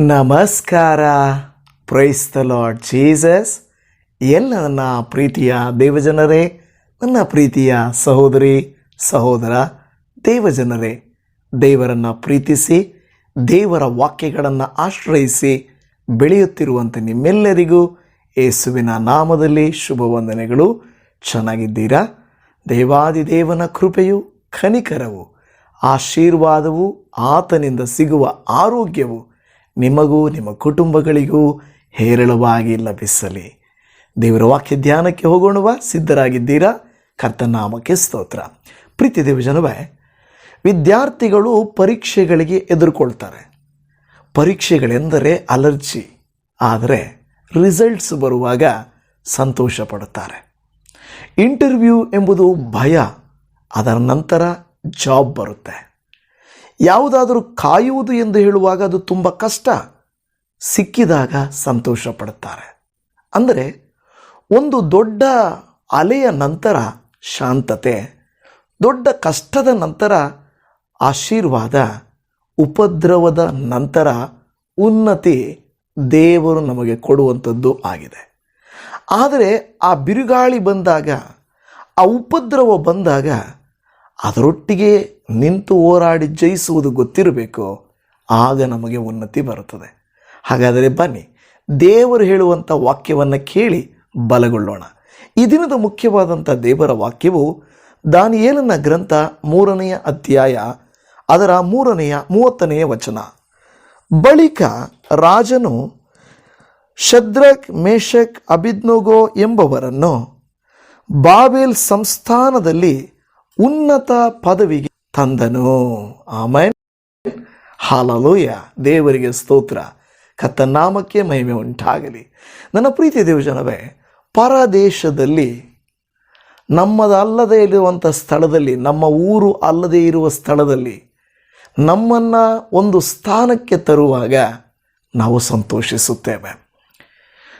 ನಮಸ್ಕಾರ. Praise the lord Jesus ಎಲ್ಲ ನನ್ನ ಪ್ರೀತಿಯ ದೇವಜನರೇ, ನನ್ನ ಪ್ರೀತಿಯ ಸಹೋದರಿ, ಸಹೋದರ ದೇವಜನರೇ, ದೇವರನ್ನು ಪ್ರೀತಿಸಿ, ದೇವರ ವಾಕ್ಯಗಳನ್ನು ಆಶ್ರಯಿಸಿ ಬೆಳೆಯುತ್ತಿರುವಂಥ ನಿಮ್ಮೆಲ್ಲರಿಗೂ ಯೇಸುವಿನ ನಾಮದಲ್ಲಿ ಶುಭ ವಂದನೆಗಳು. ಚೆನ್ನಾಗಿದ್ದೀರಾ? ದೇವಾದಿದೇವನ ಕೃಪೆಯು ಖನಿಕರವು ಆಶೀರ್ವಾದವು, ಆತನಿಂದ ಸಿಗುವ ಆರೋಗ್ಯವು ನಿಮಗೂ, ನಿಮ್ಮ ಕುಟುಂಬಗಳಿಗೂ ಹೇರಳವಾಗಿ ಲಭಿಸಲಿ. ದೇವರ ವಾಕ್ಯ ಧ್ಯಾನಕ್ಕೆ ಹೋಗೋಣವ, ಸಿದ್ಧರಾಗಿದ್ದೀರಾ? ಕರ್ತನಾಮಕ್ಕೆ ಸ್ತೋತ್ರ. ಪ್ರೀತಿ ದೇವಜನವೇ, ವಿದ್ಯಾರ್ಥಿಗಳು ಪರೀಕ್ಷೆಗಳಿಗೆ ಎದುರುಕೊಳ್ತಾರೆ. ಪರೀಕ್ಷೆಗಳೆಂದರೆ ಅಲರ್ಜಿ, ಆದರೆ ರಿಸಲ್ಟ್ಸ್ ಬರುವಾಗ ಸಂತೋಷ ಪಡುತ್ತಾರೆ ಇಂಟರ್ವ್ಯೂ ಎಂಬುದು ಭಯ, ಅದರ ನಂತರ ಜಾಬ್ ಬರುತ್ತೆ. ಯಾವುದಾದರೂ ಕಾಯುವುದು ಎಂದು ಹೇಳುವಾಗ ಅದು ತುಂಬ ಕಷ್ಟ. ಸಿಕ್ಕಿದಾಗ ಸಂತೋಷ ಪಡುತ್ತಾರೆ. ಅಂದರೆ ಒಂದು ದೊಡ್ಡ ಅಲೆಯ ನಂತರ ಶಾಂತತೆ, ದೊಡ್ಡ ಕಷ್ಟದ ನಂತರ ಆಶೀರ್ವಾದ, ಉಪದ್ರವದ ನಂತರ ಉನ್ನತಿ ದೇವರು ನಮಗೆ ಕೊಡುವಂಥದ್ದು ಆಗಿದೆ. ಆದರೆ ಆ ಬಿರುಗಾಳಿ ಬಂದಾಗ, ಆ ಉಪದ್ರವ ಬಂದಾಗ ಅದರೊಟ್ಟಿಗೆ ನಿಂತು ಹೋರಾಡಿ ಜಯಿಸುವುದು ಗೊತ್ತಿರಬೇಕು, ಆಗ ನಮಗೆ ಉನ್ನತಿ ಬರುತ್ತದೆ. ಹಾಗಾದರೆ ಬನ್ನಿ, ದೇವರು ಹೇಳುವಂಥ ವಾಕ್ಯವನ್ನು ಕೇಳಿ ಬಲಗೊಳ್ಳೋಣ. ಈ ದಿನದ ಮುಖ್ಯವಾದಂಥ ದೇವರ ವಾಕ್ಯವು ದಾನಿಯೇಲನ ಗ್ರಂಥ ಮೂರನೆಯ ಅಧ್ಯಾಯ, ಅದರ ಮೂರನೆಯ, ಮೂವತ್ತನೆಯ ವಚನ. ಬಳಿಕ ರಾಜನು ಶದ್ರಕ್ ಮೇಷಕ್ ಅಬಿದ್ನೋಗೋ ಎಂಬವರನ್ನು ಬಾಬೆಲ್ ಸಂಸ್ಥಾನದಲ್ಲಿ ಉನ್ನತ ಪದವಿಗೆ ತಂದನು. ಆಮೇಲೆ ಹಾಲಲೋಯ. ದೇವರಿಗೆ ಸ್ತೋತ್ರ. ಕತ್ತನಾಮಕ್ಕೆ ಮಹಿಮೆ ಉಂಟಾಗಲಿ. ನನ್ನ ಪ್ರೀತಿ ದೇವಜನವೇ ಪರದೇಶದಲ್ಲಿ ನಮ್ಮದಲ್ಲದೇ ಇರುವಂಥ ಸ್ಥಳದಲ್ಲಿ, ನಮ್ಮ ಊರು ಅಲ್ಲದೆ ಇರುವ ಸ್ಥಳದಲ್ಲಿ, ನಮ್ಮನ್ನು ಒಂದು ಸ್ಥಾನಕ್ಕೆ ತರುವಾಗ ನಾವು ಸಂತೋಷಿಸುತ್ತೇವೆ.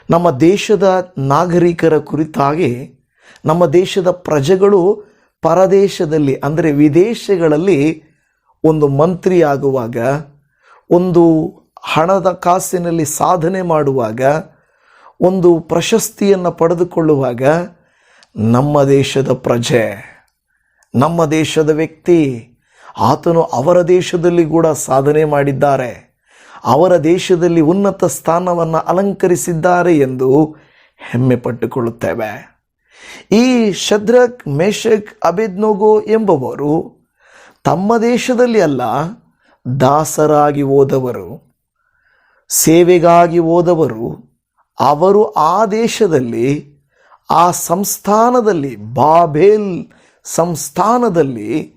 ನಮ್ಮ ದೇಶದ ನಾಗರಿಕರ ಕುರಿತಾಗಿ, ನಮ್ಮ ದೇಶದ ಪ್ರಜೆಗಳು ಪರದೇಶದಲ್ಲಿ, ಅಂದರೆ ವಿದೇಶಗಳಲ್ಲಿ ಒಂದು ಮಂತ್ರಿಯಾಗುವಾಗ, ಒಂದು ಹಣದ ಕಾಸಿನಲ್ಲಿ ಸಾಧನೆ ಮಾಡುವಾಗ, ಒಂದು ಪ್ರಶಸ್ತಿಯನ್ನು ಪಡೆದುಕೊಳ್ಳುವಾಗ ನಮ್ಮ ದೇಶದ ಪ್ರಜೆ, ನಮ್ಮ ದೇಶದ ವ್ಯಕ್ತಿ, ಆತನು ಅವರ ದೇಶದಲ್ಲಿ ಕೂಡ ಸಾಧನೆ ಮಾಡಿದ್ದಾರೆ, ಅವರ ದೇಶದಲ್ಲಿ ಉನ್ನತ ಸ್ಥಾನವನ್ನು ಅಲಂಕರಿಸಿದ್ದಾರೆ ಎಂದು ಹೆಮ್ಮೆ ಪಟ್ಟುಕೊಳ್ಳುತ್ತೇವೆ. ಈ ಶದ್ರಕ್ ಮೇಷಕ್ ಅಬೆದ್ನೋಗೋ ಎಂಬುವರು ತಮ್ಮ ದೇಶದಲ್ಲಿ ಅಲ್ಲ, ದಾಸರಾಗಿ ಹೋದವರು, ಸೇವೆಗಾಗಿ ಹೋದವರು, ಅವರು ಆ ದೇಶದಲ್ಲಿ, ಆ ಸಂಸ್ಥಾನದಲ್ಲಿ, ಬಾಬೇಲ್ ಸಂಸ್ಥಾನದಲ್ಲಿ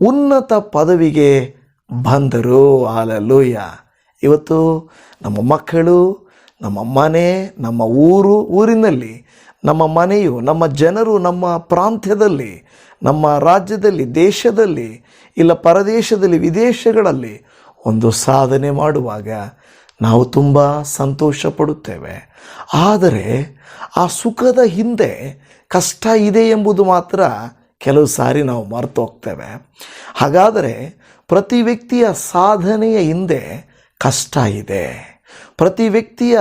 ಉನ್ನತ ಪದವಿಗೆ ಬಂದರು. ಹಾಲಲೂಯ ಇವತ್ತು ನಮ್ಮ ಮಕ್ಕಳು, ನಮ್ಮ ಮನೆ, ನಮ್ಮ ಊರು, ಊರಿನಲ್ಲಿ ನಮ್ಮ ಮನೆಯು, ನಮ್ಮ ಜನರು ನಮ್ಮ ಪ್ರಾಂತ್ಯದಲ್ಲಿ, ನಮ್ಮ ರಾಜ್ಯದಲ್ಲಿ, ದೇಶದಲ್ಲಿ, ಇಲ್ಲ ಪರದೇಶದಲ್ಲಿ, ವಿದೇಶಗಳಲ್ಲಿ ಒಂದು ಸಾಧನೆ ಮಾಡುವಾಗ ನಾವು ತುಂಬ ಸಂತೋಷ ಪಡುತ್ತೇವೆ ಆದರೆ ಆ ಸುಖದ ಹಿಂದೆ ಕಷ್ಟ ಇದೆ ಎಂಬುದು ಮಾತ್ರ ಕೆಲವು ಸಾರಿ ನಾವು ಮರೆತು ಹೋಗ್ತೇವೆ. ಹಾಗಾದರೆ ಪ್ರತಿ ವ್ಯಕ್ತಿಯ ಸಾಧನೆಯ ಹಿಂದೆ ಕಷ್ಟ ಇದೆ. ಪ್ರತಿ ವ್ಯಕ್ತಿಯ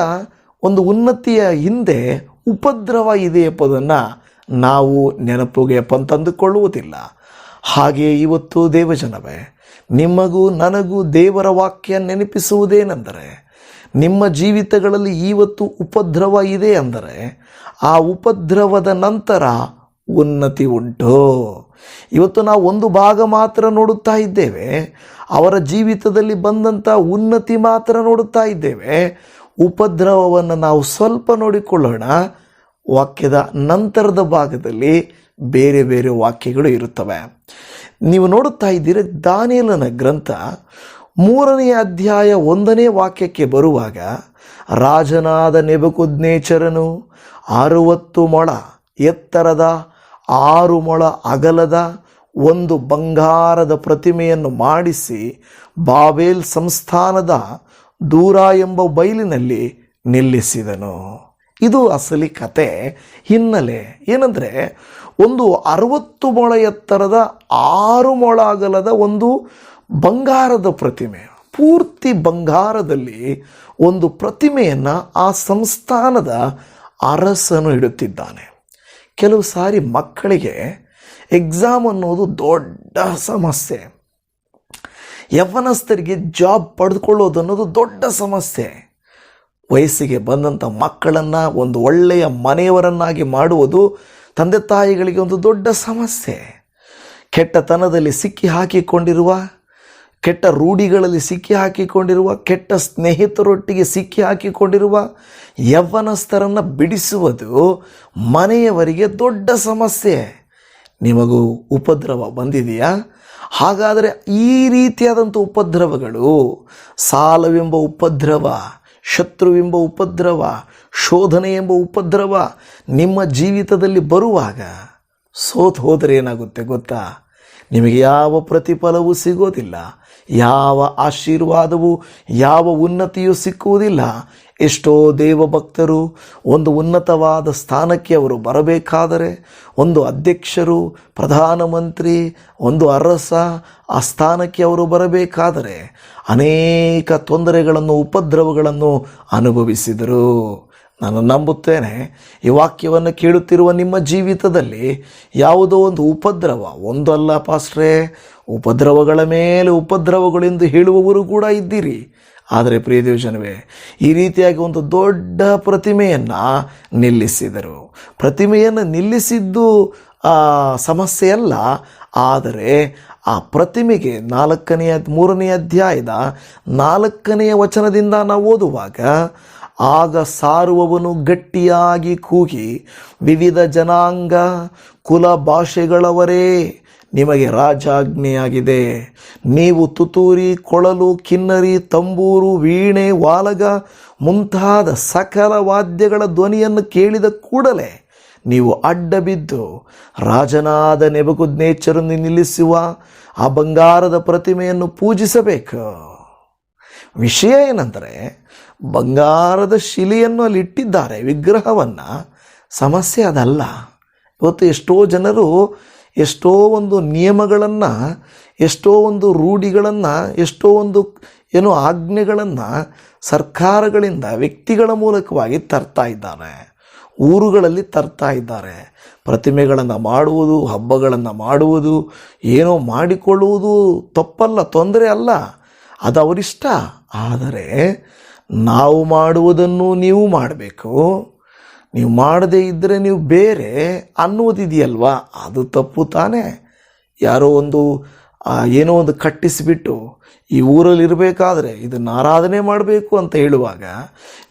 ಒಂದು ಉನ್ನತಿಯ ಹಿಂದೆ ಉಪದ್ರವ ಇದೆ ಎಂಬುದನ್ನು ನಾವು ನೆನಪಿಗೆ ಪಂತಂದುಕೊಳ್ಳುವುದಿಲ್ಲ ಹಾಗೆಯೇ ಇವತ್ತು ದೇವಜನವೇ, ನಿಮಗೂ ನನಗೂ ದೇವರ ವಾಕ್ಯ ನೆನಪಿಸುವುದೇನೆಂದರೆ, ನಿಮ್ಮ ಜೀವಿತಗಳಲ್ಲಿ ಇವತ್ತು ಉಪದ್ರವ ಇದೆ ಅಂದರೆ, ಆ ಉಪದ್ರವದ ನಂತರ ಉನ್ನತಿ ಉಂಟು. ಇವತ್ತು ನಾವು ಒಂದು ಭಾಗ ಮಾತ್ರ ನೋಡುತ್ತಾ ಇದ್ದೇವೆ, ಅವರ ಜೀವಿತದಲ್ಲಿ ಬಂದಂಥ ಉನ್ನತಿ ಮಾತ್ರ ನೋಡುತ್ತಾ ಇದ್ದೇವೆ ಉಪದ್ರವವನ್ನು ನಾವು ಸ್ವಲ್ಪ ನೋಡಿಕೊಳ್ಳೋಣ. ವಾಕ್ಯದ ನಂತರದ ಭಾಗದಲ್ಲಿ ಬೇರೆ ಬೇರೆ ವಾಕ್ಯಗಳು ಇರುತ್ತವೆ. ನೀವು ನೋಡುತ್ತಾ ಇದ್ದೀರ, ದಾನಿಯಲನ ಗ್ರಂಥ ಮೂರನೆಯ ಅಧ್ಯಾಯ ಒಂದನೇ ವಾಕ್ಯಕ್ಕೆ ಬರುವಾಗ, ರಾಜನಾದ ನೆಬಕುದ್ನೇಚರನು ಅರುವತ್ತು ಮೊಳ ಎತ್ತರದ, ಆರು ಮೊಳ ಅಗಲದ ಒಂದು ಬಂಗಾರದ ಪ್ರತಿಮೆಯನ್ನು ಮಾಡಿಸಿ ಬಾಬೇಲ್ ಸಂಸ್ಥಾನದ ದೂರ ಎಂಬ ಬಯಲಿನಲ್ಲಿ ನಿಲ್ಲಿಸಿದನು. ಇದು ಅಸಲಿ ಕತೆ. ಹಿನ್ನೆಲೆ ಏನಂದರೆ, ಒಂದು ಅರವತ್ತು ಮೊಳ ಎತ್ತರದ ಆರು ಮೊಳ ಅಗಲದ ಒಂದು ಬಂಗಾರದ ಪ್ರತಿಮೆ, ಪೂರ್ತಿ ಬಂಗಾರದಲ್ಲಿ ಒಂದು ಪ್ರತಿಮೆಯನ್ನು ಆ ಸಂಸ್ಥಾನದ ಅರಸನು ಇಡುತ್ತಿದ್ದಾನೆ. ಕೆಲವು ಸಾರಿ ಮಕ್ಕಳಿಗೆ ಎಕ್ಸಾಮ್ ಅನ್ನೋದು ದೊಡ್ಡ ಸಮಸ್ಯೆ. ಯವ್ವನಸ್ಥರಿಗೆ ಜಾಬ್ ಪಡೆದುಕೊಳ್ಳೋದು ಅನ್ನೋದು ದೊಡ್ಡ ಸಮಸ್ಯೆ. ವಯಸ್ಸಿಗೆ ಬಂದಂಥ ಮಕ್ಕಳನ್ನು ಒಂದು ಒಳ್ಳೆಯ ಮನೆಯವರನ್ನಾಗಿ ಮಾಡುವುದು ತಂದೆ ತಾಯಿಗಳಿಗೆ ಒಂದು ದೊಡ್ಡ ಸಮಸ್ಯೆ. ಕೆಟ್ಟತನದಲ್ಲಿ ಸಿಕ್ಕಿ ಹಾಕಿಕೊಂಡಿರುವ ಕೆಟ್ಟ ರೂಢಿಗಳಲ್ಲಿ ಸಿಕ್ಕಿ ಹಾಕಿಕೊಂಡಿರುವ ಕೆಟ್ಟ ಸ್ನೇಹಿತರೊಟ್ಟಿಗೆ ಸಿಕ್ಕಿ ಹಾಕಿಕೊಂಡಿರುವ ಯವ್ವನಸ್ಥರನ್ನು ಬಿಡಿಸುವುದು ಮನೆಯವರಿಗೆ ದೊಡ್ಡ ಸಮಸ್ಯೆ. ನಿಮಗೂ ಉಪದ್ರವ ಬಂದಿದೆಯಾ? ಹಾಗಾದರೆ ಈ ರೀತಿಯಾದಂಥ ಉಪದ್ರವಗಳು ಸಾಲವೆಂಬ ಉಪದ್ರವ, ಶತ್ರುವೆಂಬ ಉಪದ್ರವ, ಶೋಧನೆ ಎಂಬ ಉಪದ್ರವ ನಿಮ್ಮ ಜೀವಿತದಲ್ಲಿ ಬರುವಾಗ ಸೋತು ಹೋದರೆ ಏನಾಗುತ್ತೆ ಗೊತ್ತಾ? ನಿಮಗೆ ಯಾವ ಪ್ರತಿಫಲವೂ ಸಿಗೋದಿಲ್ಲ. ಯಾವ ಆಶೀರ್ವಾದವೂ, ಯಾವ ಉನ್ನತಿಯೂ ಸಿಕ್ಕುವುದಿಲ್ಲ. ಎಷ್ಟೋ ದೇವಭಕ್ತರು ಒಂದು ಉನ್ನತವಾದ ಸ್ಥಾನಕ್ಕೆ ಅವರು ಬರಬೇಕಾದರೆ, ಒಂದು ಅಧ್ಯಕ್ಷರು, ಪ್ರಧಾನಮಂತ್ರಿ, ಒಂದು ಅರಸ ಆ ಸ್ಥಾನಕ್ಕೆ ಅವರು ಬರಬೇಕಾದರೆ ಅನೇಕ ತೊಂದರೆಗಳನ್ನು, ಉಪದ್ರವಗಳನ್ನು ಅನುಭವಿಸಿದರು. ನಾನು ನಂಬುತ್ತೇನೆ, ಈ ವಾಕ್ಯವನ್ನು ಕೇಳುತ್ತಿರುವ ನಿಮ್ಮ ಜೀವಿತದಲ್ಲಿ ಯಾವುದೋ ಒಂದು ಉಪದ್ರವ, ಒಂದಲ್ಲ ಪಾಸ್ಟ್ರೇ, ಉಪದ್ರವಗಳ ಮೇಲೆ ಉಪದ್ರವಗಳೆಂದು ಹೇಳುವವರು ಕೂಡ ಇದ್ದೀರಿ. ಆದರೆ ಪ್ರಿಯ ದೇವಜನವೇ, ಈ ರೀತಿಯಾಗಿ ಒಂದು ದೊಡ್ಡ ಪ್ರತಿಮೆಯನ್ನು ನಿಲ್ಲಿಸಿದರು. ಪ್ರತಿಮೆಯನ್ನು ನಿಲ್ಲಿಸಿದ್ದು ಸಮಸ್ಯೆಯಲ್ಲ ಆದರೆ ಆ ಪ್ರತಿಮೆಗೆ ನಾಲ್ಕನೆಯ, ಮೂರನೆಯ ಅಧ್ಯಾಯದ ನಾಲ್ಕನೆಯ ವಚನದಿಂದ ನಾವು ಓದುವಾಗ ಆಗ ಸಾರುವವನು ಗಟ್ಟಿಯಾಗಿ ಕೂಗಿ, ವಿವಿಧ ಜನಾಂಗ ಕುಲ ಭಾಷೆಗಳವರೇ ನಿಮಗೆ ರಾಜಾಜ್ಞೆಯಾಗಿದೆ. ನೀವು ತುತೂರಿ ಕೊಳಲು, ಕಿನ್ನರಿ, ತಂಬೂರು, ವೀಣೆ, ವಾಲಗ ಮುಂತಾದ ಸಕಲ ವಾದ್ಯಗಳ ಧ್ವನಿಯನ್ನು ಕೇಳಿದ ಕೂಡಲೇ ನೀವು ಅಡ್ಡ ಬಿದ್ದು ರಾಜನಾದ ನೆಬಗುದ್ನೇಚರನ್ನು ನಿಲ್ಲಿಸುವ ಆ ಬಂಗಾರದ ಪ್ರತಿಮೆಯನ್ನು ಪೂಜಿಸಬೇಕು. ವಿಷಯ ಏನಂದರೆ, ಬಂಗಾರದ ಶಿಲೆಯನ್ನು ಅಲ್ಲಿ ಇಟ್ಟಿದ್ದಾರೆ, ವಿಗ್ರಹವನ್ನು. ಸಮಸ್ಯೆ ಅದಲ್ಲ. ಇವತ್ತು ಎಷ್ಟೋ ಜನರು ಎಷ್ಟೋ ಒಂದು ನಿಯಮಗಳನ್ನು, ಎಷ್ಟೋ ಒಂದು ರೂಢಿಗಳನ್ನು, ಎಷ್ಟೋ ಒಂದು ಏನು ಆಜ್ಞೆಗಳನ್ನು ಸರ್ಕಾರಗಳಿಂದ, ವ್ಯಕ್ತಿಗಳ ಮೂಲಕವಾಗಿ ತರ್ತಾ ಇದ್ದಾರೆ. ಊರುಗಳಲ್ಲಿ ತರ್ತಾ ಇದ್ದಾರೆ. ಪ್ರತಿಮೆಗಳನ್ನು ಮಾಡುವುದು, ಹಬ್ಬಗಳನ್ನು ಮಾಡುವುದು, ಏನೋ ಮಾಡಿಕೊಳ್ಳುವುದು ತಪ್ಪಲ್ಲ, ತೊಂದರೆ ಅಲ್ಲ. ಅದು ಅವರಿಷ್ಟ. ಆದರೆ ನಾವು ಮಾಡುವುದನ್ನು ನೀವು ಮಾಡಬೇಕು. ನೀವು ಮಾಡದೇ ಇದ್ದರೆ ನೀವು ಬೇರೆ ಅನ್ನೋದಿದೆಯಲ್ವಾ ಅದು ತಪ್ಪು ತಾನೇ. ಯಾರೋ ಒಂದು ಏನೋ ಒಂದು ಕಟ್ಟಿಸಿಬಿಟ್ಟು ಈ ಊರಲ್ಲಿ ಇರಬೇಕಾದ್ರೆ ಇದನ್ನು ಆರಾಧನೆ ಮಾಡಬೇಕು ಅಂತ ಹೇಳುವಾಗ,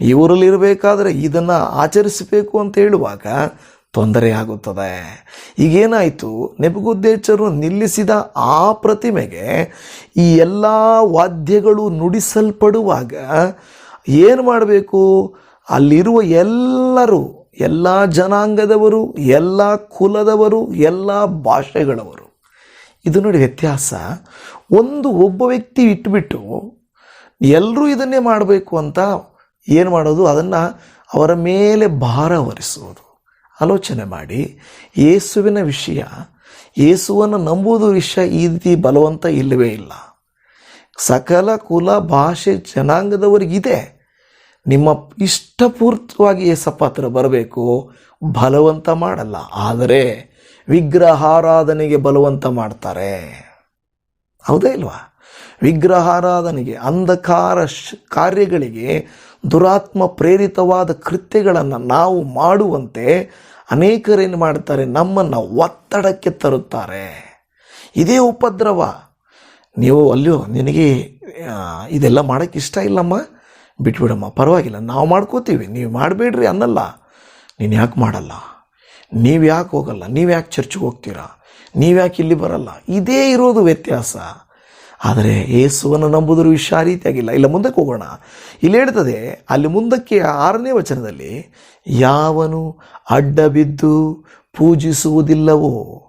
ಈ ಊರಲ್ಲಿ ಇರಬೇಕಾದ್ರೆ ಇದನ್ನು ಆಚರಿಸಬೇಕು ಅಂತ ಹೇಳುವಾಗ ತೊಂದರೆ ಆಗುತ್ತದೆ. ಈಗೇನಾಯಿತು? ನೆಬಗುದ್ದೇಚರು ನಿಲ್ಲಿಸಿದ ಆ ಪ್ರತಿಮೆಗೆ ಈ ಎಲ್ಲ ವಾದ್ಯಗಳು ನುಡಿಸಲ್ಪಡುವಾಗ ಏನು ಮಾಡಬೇಕು? ಅಲ್ಲಿರುವ ಎಲ್ಲರೂ, ಎಲ್ಲ ಜನಾಂಗದವರು, ಎಲ್ಲ ಕುಲದವರು, ಎಲ್ಲ ಭಾಷೆಗಳವರು. ಇದು ನೋಡಿ ವ್ಯತ್ಯಾಸ. ಒಂದು ಒಬ್ಬ ವ್ಯಕ್ತಿ ಇಟ್ಬಿಟ್ಟು ಎಲ್ಲರೂ ಇದನ್ನೇ ಮಾಡಬೇಕು ಅಂತ ಏನು ಮಾಡೋದು? ಅದನ್ನು ಅವರ ಮೇಲೆ ಭಾರ ಹೊರಿಸುವುದು ಆಲೋಚನೆ ಮಾಡಿ, ಯೇಸುವಿನ ವಿಷಯ, ಯೇಸುವನ್ನು ನಂಬುವುದು ವಿಷಯ ಈ ರೀತಿ ಬಲವಂತ ಇಲ್ಲವೇ ಇಲ್ಲ. ಸಕಲ ಕುಲ, ಭಾಷೆ, ಜನಾಂಗದವರಿಗಿದೆ. ನಿಮ್ಮ ಇಷ್ಟಪೂರ್ತವಾಗಿ ಏಸಪ್ಪ ಹತ್ರ ಬರಬೇಕು, ಬಲವಂತ ಮಾಡಲ್ಲ. ಆದರೆ ವಿಗ್ರಹಾರಾಧನೆಗೆ ಬಲವಂತ ಮಾಡ್ತಾರೆ. ಹೌದೇ ಇಲ್ವಾ? ವಿಗ್ರಹಾರಾಧನೆಗೆ, ಅಂಧಕಾರ ಕಾರ್ಯಗಳಿಗೆ ದುರಾತ್ಮ ಪ್ರೇರಿತವಾದ ಕೃತ್ಯಗಳನ್ನು ನಾವು ಮಾಡುವಂತೆ ಅನೇಕರೇನು ಮಾಡ್ತಾರೆ ನಮ್ಮನ್ನು ಒತ್ತಡಕ್ಕೆ ತರುತ್ತಾರೆ. ಇದೇ ಉಪದ್ರವ. ನೀವು ಅಲ್ಲಿಯೋ ನಿನಗೆ ಇದೆಲ್ಲ ಮಾಡೋಕ್ಕೆ ಇಷ್ಟ ಇಲ್ಲಮ್ಮ. ಬಿಟ್ಬಿಡಮ್ಮ, ಪರವಾಗಿಲ್ಲ. ನಾವು ಮಾಡ್ಕೋತೀವಿ. ನೀವು ಮಾಡಬೇಡ್ರಿ ಅನ್ನಲ್ಲ. ನೀನು ಯಾಕೆ ಮಾಡಲ್ಲ? ನೀವು ಯಾಕೆ ಹೋಗಲ್ಲ? ನೀವು ಯಾಕೆ ಚರ್ಚ್ಗೆ ಹೋಗ್ತೀರಾ? ನೀವು ಯಾಕೆ ಇಲ್ಲಿ ಬರಲ್ಲ? ಇದೇ ಇರೋದು ವ್ಯತ್ಯಾಸ. ಆದರೆ ಯೇಸುವನ್ನು ನಂಬುವುದರ ವಿಷಯ ಆ ರೀತಿಯಾಗಿಲ್ಲ. ಇಲ್ಲ, ಮುಂದಕ್ಕೆ ಹೋಗೋಣ. ಇಲ್ಲಿ ಹೇಳ್ತದೆ, ಅಲ್ಲಿ ಮುಂದಕ್ಕೆ ಆರನೇ ವಚನದಲ್ಲಿ, ಯಾವನು ಅಡ್ಡ ಬಿದ್ದು ಪೂಜಿಸುವುದಿಲ್ಲವೋ,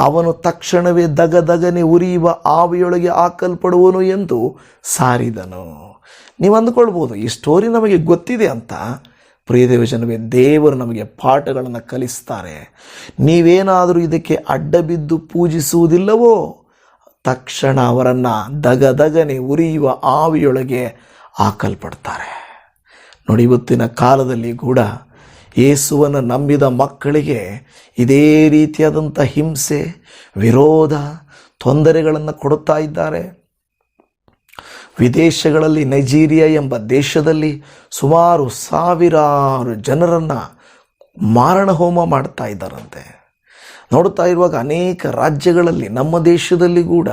ಅವನು ತಕ್ಷಣವೇ ದಗ ದಗನೆ ಉರಿಯುವ ಆವಿಯೊಳಗೆ ಹಾಕಲ್ಪಡುವನು ಎಂದು ಸಾರಿದನು. ನೀವು ಅಂದುಕೊಳ್ಬೋದು, ಈ ಸ್ಟೋರಿ ನಮಗೆ ಗೊತ್ತಿದೆ ಅಂತ. ಪ್ರಿಯದೇವಜನವೇ ದೇವರು ನಮಗೆ ಪಾಠಗಳನ್ನು ಕಲಿಸ್ತಾರೆ. ನೀವೇನಾದರೂ ಇದಕ್ಕೆ ಅಡ್ಡ ಬಿದ್ದು ಪೂಜಿಸುವುದಿಲ್ಲವೋ ತಕ್ಷಣ ಅವರನ್ನು ದಗದಗನೆ ಉರಿಯುವ ಆವಿಯೊಳಗೆ ಹಾಕಲ್ಪಡ್ತಾರೆ. ನೋಡಿ, ಇವತ್ತಿನ ಕಾಲದಲ್ಲಿ ಕೂಡ ಯೇಸುವನ್ನು ನಂಬಿದ ಮಕ್ಕಳಿಗೆ ಇದೇ ರೀತಿಯಾದಂಥ ಹಿಂಸೆ, ವಿರೋಧ, ತೊಂದರೆಗಳನ್ನು ಕೊಡುತ್ತಾ ಇದ್ದಾರೆ. ವಿದೇಶಗಳಲ್ಲಿ ನೈಜೀರಿಯಾ ಎಂಬ ದೇಶದಲ್ಲಿ ಸುಮಾರು ಸಾವಿರಾರು ಜನರನ್ನು ಮಾರಣ ಹೋಮ ಮಾಡ್ತಾ ಇದ್ದಾರಂತೆ. ನೋಡ್ತಾ ಇರುವಾಗ ಅನೇಕ ರಾಜ್ಯಗಳಲ್ಲಿ, ನಮ್ಮ ದೇಶದಲ್ಲಿ ಕೂಡ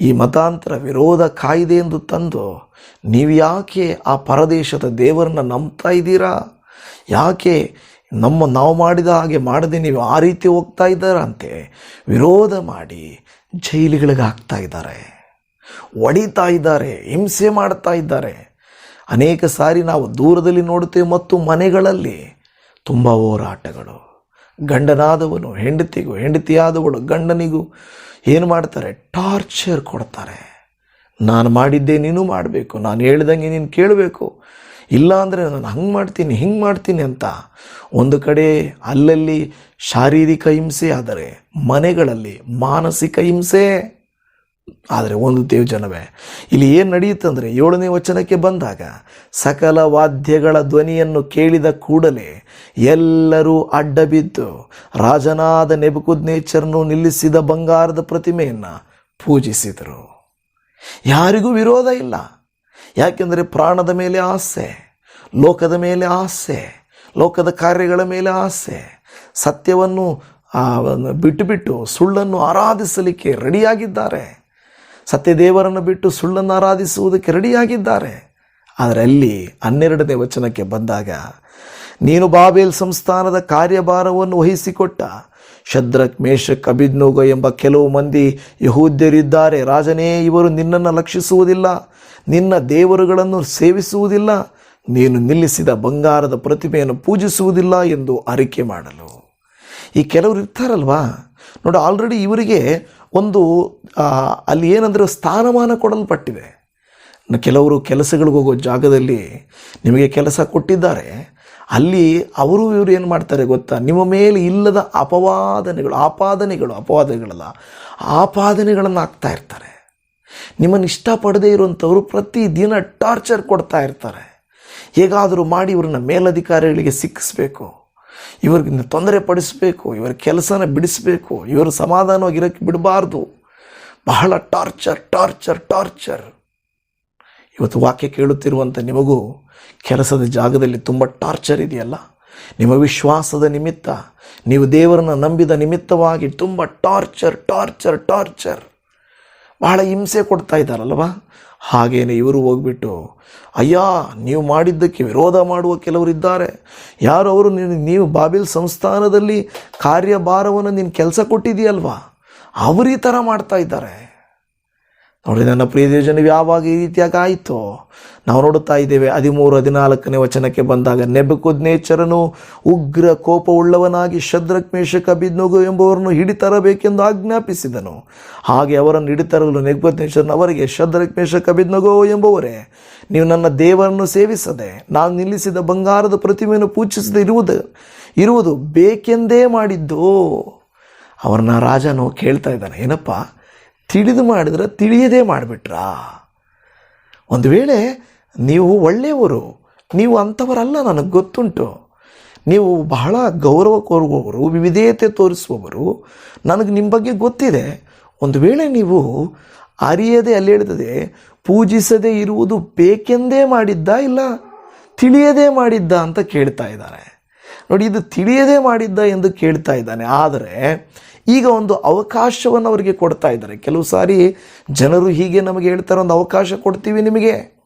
ಈ ಮತಾಂತರ ವಿರೋಧ ಕಾಯ್ದೆ ಎಂದು ತಂದು, ನೀವು ಯಾಕೆ ಆ ಪರದೇಶದ ದೇವರನ್ನ ನಂಬ್ತಾ ಇದ್ದೀರಾ? ಯಾಕೆ ನಮ್ಮ ನಾವು ಮಾಡಿದ ಹಾಗೆ ಮಾಡದೆ ನೀವು ಆ ರೀತಿ ಹೋಗ್ತಾ ಇದ್ದಾರಂತೆ? ವಿರೋಧ ಮಾಡಿ ಜೈಲುಗಳಿಗೆ ಹಾಕ್ತಾ ಇದ್ದಾರೆ. ಒಡಿತಾ ಇದ್ದಾರೆ, ಹಿಂಸೆ ಮಾಡ್ತಾ ಇದ್ದಾರೆ. ಅನೇಕ ಸಾರಿ ನಾವು ದೂರದಲ್ಲಿ ನೋಡುತ್ತೇವೆ ಮತ್ತು ಮನೆಗಳಲ್ಲಿ ತುಂಬ ಹೋರಾಟಗಳು. ಗಂಡನಾದವನು, ಹೆಂಡತಿಗೂ, ಹೆಂಡತಿಯಾದವಳು, ಗಂಡನಿಗೂ ಏನು ಮಾಡ್ತಾರೆ? ಟಾರ್ಚರ್ ಕೊಡ್ತಾರೆ. ನಾನು ಮಾಡಿದ್ದೆ ನೀನು ಮಾಡಬೇಕು. ನಾನು ಹೇಳ್ದಂಗೆ ನೀನು ಕೇಳಬೇಕು. ಇಲ್ಲ ಅಂದರೆ ನಾನು ಹಂಗೆ ಮಾಡ್ತೀನಿ, ಹಿಂಗೆ ಮಾಡ್ತೀನಿ ಅಂತ ಒಂದು ಕಡೆ ಅಲ್ಲಲ್ಲಿ ಶಾರೀರಿಕ ಹಿಂಸೆ, ಆದರೆ ಮನೆಗಳಲ್ಲಿ ಮಾನಸಿಕ ಹಿಂಸೆ. ಆದರೆ ಒಂದು ದೇವ್ ಜನವೇ ಇಲ್ಲಿ ಏನು ನಡೆಯುತ್ತಂದರೆ ಏಳನೇ ವಚನಕ್ಕೆ ಬಂದಾಗ, ಸಕಲ ವಾದ್ಯಗಳ ಧ್ವನಿಯನ್ನು ಕೇಳಿದ ಕೂಡಲೇ ಎಲ್ಲರೂ ಅಡ್ಡ ಬಿದ್ದು ರಾಜನಾದ ನೆಬಕುದ್ನೇಚರನ್ನು ನಿಲ್ಲಿಸಿದ ಬಂಗಾರದ ಪ್ರತಿಮೆಯನ್ನು ಪೂಜಿಸಿದರು. ಯಾರಿಗೂ ವಿರೋಧ ಇಲ್ಲ. ಯಾಕೆಂದರೆ ಪ್ರಾಣದ ಮೇಲೆ ಆಸೆ, ಲೋಕದ ಮೇಲೆ ಆಸೆ, ಲೋಕದ ಕಾರ್ಯಗಳ ಮೇಲೆ ಆಸೆ, ಸತ್ಯವನ್ನು ಬಿಟ್ಟುಬಿಟ್ಟು ಬಿಟ್ಟು ಬಿಟ್ಟು ಸುಳ್ಳನ್ನು ಆರಾಧಿಸಲಿಕ್ಕೆ ರೆಡಿಯಾಗಿದ್ದಾರೆ. ಸತ್ಯದೇವರನ್ನು ಬಿಟ್ಟು ಸುಳ್ಳನ್ನು ಆರಾಧಿಸುವುದಕ್ಕೆ ರೆಡಿಯಾಗಿದ್ದಾರೆ. ಆದರೆ ಅಲ್ಲಿ ಹನ್ನೆರಡನೇ ವಚನಕ್ಕೆ ಬಂದಾಗ, ನೀನು ಬಾಬೇಲ್ ಸಂಸ್ಥಾನದ ಕಾರ್ಯಭಾರವನ್ನು ವಹಿಸಿಕೊಟ್ಟ ಶದ್ರಕ್ ಮೇಷಕ್ ಅಭಿಜ್ಞೋಗ ಎಂಬ ಕೆಲವು ಮಂದಿ ಯಹೂದ್ಯರಿದ್ದಾರೆ. ರಾಜನೇ, ಇವರು ನಿನ್ನನ್ನು ಲಕ್ಷಿಸುವುದಿಲ್ಲ, ನಿನ್ನ ದೇವರುಗಳನ್ನು ಸೇವಿಸುವುದಿಲ್ಲ, ನೀನು ನಿಲ್ಲಿಸಿದ ಬಂಗಾರದ ಪ್ರತಿಮೆಯನ್ನು ಪೂಜಿಸುವುದಿಲ್ಲ ಎಂದು ಅರಿಕೆ ಮಾಡಲು. ಈ ಕೆಲವರು ಇರ್ತಾರಲ್ವಾ? ನೋಡಿ ಆಲ್ರೆಡಿ ಇವರಿಗೆ ಒಂದು ಅಲ್ಲಿ ಏನಂದರೆ ಸ್ಥಾನಮಾನ ಕೊಡಲ್ಪಟ್ಟಿದೆ. ಕೆಲವರು ಕೆಲಸಗಳಿಗೆ ಹೋಗೋ ಜಾಗದಲ್ಲಿ ನಿಮಗೆ ಕೆಲಸ ಕೊಟ್ಟಿದ್ದಾರೆ. ಅಲ್ಲಿ ಅವರು ಇವರು ಏನು ಮಾಡ್ತಾರೆ ಗೊತ್ತಾ? ನಿಮ್ಮ ಮೇಲೆ ಇಲ್ಲದ ಅಪವಾದನೆಗಳು, ಆಪಾದನೆಗಳು, ಅಪವಾದಗಳಲ್ಲ, ಆಪಾದನೆಗಳನ್ನು ಹಾಕ್ತಾ ಇರ್ತಾರೆ. ನಿಮ್ಮನ್ನು ಇಷ್ಟಪಡದೇ ಇರುವಂಥವರು ಪ್ರತಿದಿನ ಟಾರ್ಚರ್ ಕೊಡ್ತಾ ಇರ್ತಾರೆ. ಹೇಗಾದರೂ ಮಾಡಿ ಇವ್ರನ್ನ ಮೇಲಧಿಕಾರಿಗಳಿಗೆ ಸಿಕ್ಕಿಸ್ಬೇಕು ಇವ್ರಿಗೆ ತೊಂದರೆ ಪಡಿಸಬೇಕು, ಇವರ ಕೆಲಸನ ಬಿಡಿಸಬೇಕು, ಇವರು ಸಮಾಧಾನವಾಗಿ ಇರೋಕ್ಕೆ ಬಿಡಬಾರ್ದು. ಬಹಳ ಟಾರ್ಚರ್ ಟಾರ್ಚರ್ ಟಾರ್ಚರ್. ಇವತ್ತು ವಾಕ್ಯ ಕೇಳುತ್ತಿರುವಂಥ ನಿಮಗೂ ಕೆಲಸದ ಜಾಗದಲ್ಲಿ ತುಂಬ ಟಾರ್ಚರ್ ಇದೆಯಲ್ಲ? ನಿಮ್ಮ ವಿಶ್ವಾಸದ ನಿಮಿತ್ತ, ನೀವು ದೇವರನ್ನು ನಂಬಿದ ನಿಮಿತ್ತವಾಗಿ ತುಂಬ ಟಾರ್ಚರ್ ಟಾರ್ಚರ್ ಟಾರ್ಚರ್. ಬಹಳ ಹಿಂಸೆ ಕೊಡ್ತಾ ಇದ್ದಾರಲ್ವ ಹಾಗೇನೆ ಇವರು ಹೋಗ್ಬಿಟ್ಟು, ಅಯ್ಯ, ನೀವು ಮಾಡಿದ್ದಕ್ಕೆ ವಿರೋಧ ಮಾಡುವ ಕೆಲವರಿದ್ದಾರೆ ಯಾರು ಅವರು? ನೀವು ಬಾಬಿಲ್ ಸಂಸ್ಥಾನದಲ್ಲಿ ಕಾರ್ಯಭಾರವನ್ನು ನೀನು ಕೆಲಸ ಕೊಟ್ಟಿದೆಯಲ್ವಾ ಅವರು ಈ ಥರ ಮಾಡ್ತಾ ಇದ್ದಾರೆ. ನೋಡಿ ನನ್ನ ಪ್ರಿಯ ದೇವಜನ ಯಾವಾಗ ಈ ರೀತಿಯಾಗಿ ಆಯಿತು? ನಾವು ನೋಡುತ್ತಾ ಇದ್ದೇವೆ ಹದಿಮೂರು, ಹದಿನಾಲ್ಕನೇ ವಚನಕ್ಕೆ ಬಂದಾಗ ನೆಬಕುದ್ನೇಚರನು ಉಗ್ರ ಕೋಪವುಳ್ಳವನಾಗಿ ಶದ್ರಕ್ ಮೇಷಕ್ ಅಭಿಜ್ಞೋಗು ಎಂಬುವರನ್ನು ಹಿಡಿತರಬೇಕೆಂದು ಆಜ್ಞಾಪಿಸಿದನು. ಹಾಗೆ ಅವರನ್ನು ಹಿಡಿತರಲು ನೆಬಕುದ್ನೇಚರನು ಅವರಿಗೆ ಶದ್ರಕ್ ಮೇಷಕ್ ಅಭಿಜ್ಞೋಗೋ ಎಂಬುವರೇ, ನೀವು ನನ್ನ ದೇವರನ್ನು ಸೇವಿಸದೆ, ನಾನು ನಿಲ್ಲಿಸಿದ ಬಂಗಾರದ ಪ್ರತಿಮೆಯನ್ನು ಪೂಜಿಸದೆ ಇರುವುದು ಇರುವುದು ಬೇಕೆಂದೇ ಮಾಡಿದ್ದು? ಅವರನ್ನ ರಾಜನು ಕೇಳ್ತಾ ಇದ್ದಾನೆ, ಏನಪ್ಪ? ತಿಳಿದು ಮಾಡಿದ್ರೆ ತಿಳಿಯದೇ ಮಾಡಿಬಿಟ್ರಾ? ಒಂದು ವೇಳೆ ನೀವು ಒಳ್ಳೆಯವರು, ನೀವು ಅಂಥವರಲ್ಲ ನನಗೆ ಗೊತ್ತುಂಟು. ನೀವು ಬಹಳ ಗೌರವ ಕೋರುವವರು, ವಿವಿಧತೆ ತೋರಿಸುವವರು, ನನಗೆ ನಿಮ್ಮ ಬಗ್ಗೆ ಗೊತ್ತಿದೆ. ಒಂದು ವೇಳೆ ನೀವು ಅರಿಯದೆ, ಅಲ್ಲಿ ಹೇಳ್ತದೆ, ಪೂಜಿಸದೇ ಇರುವುದು ಬೇಕೆಂದೇ ಮಾಡಿದ್ದ ಇಲ್ಲ, ತಿಳಿಯದೇ ಮಾಡಿದ್ದ ಅಂತ ಕೇಳ್ತಾ ಇದ್ದಾರೆ. ನೋಡಿ, ಇದು ತಿಳಿಯದೇ ಮಾಡಿದ್ದ ಎಂದು ಕೇಳ್ತಾ ಇದ್ದಾನೆ. ಆದರೆ ಈಗ ಒಂದು ಅವಕಾಶವನ್ನು ಅವರಿಗೆ ಕೊಡ್ತಾ ಇದ್ದಾರೆ. ಕೆಲವು ಸಾರಿ ಜನರು ಹೀಗೆ ನಮಗೆ ಹೇಳ್ತಾರೆ, ಒಂದು ಅವಕಾಶ ಕೊಡ್ತೀವಿ ನಿಮಗೆ.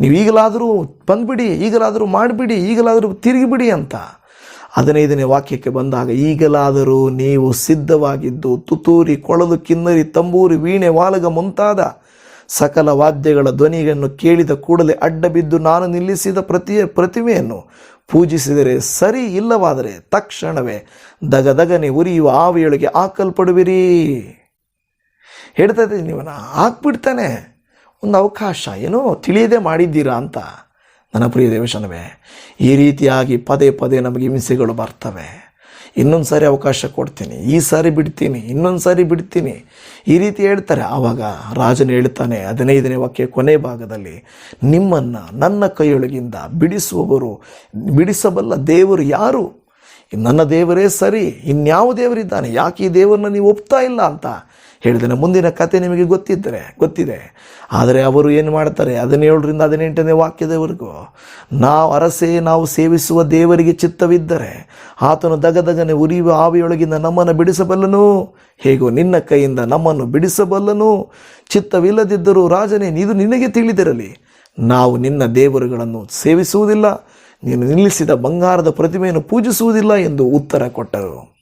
ನೀವು ಈಗಲಾದರೂ ಬಂದ್ಬಿಡಿ, ಈಗಲಾದರೂ ಮಾಡಿಬಿಡಿ, ಈಗಲಾದರೂ ತಿರುಗಿಬಿಡಿ ಅಂತ. ಹದಿನೈದನೇ ವಾಕ್ಯಕ್ಕೆ ಬಂದಾಗ, ಈಗಲಾದರೂ ನೀವು ಸಿದ್ಧವಾಗಿದ್ದು ತುತೂರಿ ಕೊಳಲು, ಕಿನ್ನರಿ, ತಂಬೂರಿ, ವೀಣೆ, ವಾಲಗ ಮುಂತಾದ ಸಕಲ ವಾದ್ಯಗಳ ಧ್ವನಿಯನ್ನು ಕೇಳಿದ ಕೂಡಲೇ ಅಡ್ಡ ಬಿದ್ದು ನಾನು ನಿಲ್ಲಿಸಿದ ಪ್ರತಿ ಪ್ರತಿಮೆಯನ್ನು ಪೂಜಿಸಿದರೆ ಸರಿ ಇಲ್ಲವಾದರೆ ತಕ್ಷಣವೇ ದಗದಗನೆ ಉರಿಯುವ ಆವಿಯೊಳಗೆ ಹಾಕಲ್ಪಡುವಿರಿ. ಹೇಳ್ತಾ ಇದ್ದೀನಿ ನೀವನ್ನ ಹಾಕ್ಬಿಡ್ತಾನೆ. ಒಂದು ಅವಕಾಶ, ಏನೋ ತಿಳಿಯದೆ ಮಾಡಿದ್ದೀರಾ ಅಂತ. ನನ್ನ ಪ್ರಿಯ ದೇವಶನವೇ, ಈ ರೀತಿಯಾಗಿ ಪದೇ ಪದೇ ನಮಗೆ ಹಿಂಸೆಗಳು ಬರ್ತವೆ. ಇನ್ನೊಂದು ಸಾರಿ ಅವಕಾಶ ಕೊಡ್ತೀನಿ. ಈ ಸಾರಿ ಬಿಡ್ತೀನಿ. ಇನ್ನೊಂದು ಸಾರಿ ಬಿಡ್ತೀನಿ. ಈ ರೀತಿ ಹೇಳ್ತಾರೆ. ಆವಾಗ ರಾಜನು ಹೇಳ್ತಾನೆ, ಹದಿನೈದನೇ ವಾಕ್ಯ ಕೊನೆ ಭಾಗದಲ್ಲಿ, ನಿಮ್ಮನ್ನು ನನ್ನ ಕೈಯೊಳಗಿಂದ ಬಿಡಿಸುವವರು, ಬಿಡಿಸಬಲ್ಲ ದೇವರು ಯಾರು? ನನ್ನ ದೇವರೇ ಸರಿ. ಇನ್ಯಾವ ದೇವರಿದ್ದಾನೆ? ಯಾಕೆ ಈ ದೇವರನ್ನ ನೀವು ಒಪ್ತಾ ಇಲ್ಲ ಅಂತ? ಹೇಳಿದ್ದೇನೆ ಮುಂದಿನ ಕತೆ ನಿಮಗೆ ಗೊತ್ತಿದ್ದರೆ, ಗೊತ್ತಿದೆ. ಆದರೆ ಅವರು ಏನು ಮಾಡ್ತಾರೆ? ಹದಿನೇಳರಿಂದ ಹದಿನೆಂಟನೇ ವಾಕ್ಯದವರೆಗೂ, ನಾವು ಅರಸೆ, ನಾವು ಸೇವಿಸುವ ದೇವರಿಗೆ ಚಿತ್ತವಿದ್ದರೆ, ಆತನು ದಗದಗನೆ ಉರಿಯುವ ಆವಿಯೊಳಗಿಂದ ನಮ್ಮನ್ನು ಬಿಡಿಸಬಲ್ಲನು. ಹೇಗೋ ನಿನ್ನ ಕೈಯಿಂದ ನಮ್ಮನ್ನು ಬಿಡಿಸಬಲ್ಲನು. ಚಿತ್ತವಿಲ್ಲದಿದ್ದರೂ ರಾಜನೇ, ಇದು ನಿನಗೆ ತಿಳಿದಿರಲಿ. ನಾವು ನಿನ್ನ ದೇವರುಗಳನ್ನು ಸೇವಿಸುವುದಿಲ್ಲ. ನೀನು ನಿಲ್ಲಿಸಿದ ಬಂಗಾರದ ಪ್ರತಿಮೆಯನ್ನು ಪೂಜಿಸುವುದಿಲ್ಲ ಎಂದು ಉತ್ತರ ಕೊಟ್ಟರು.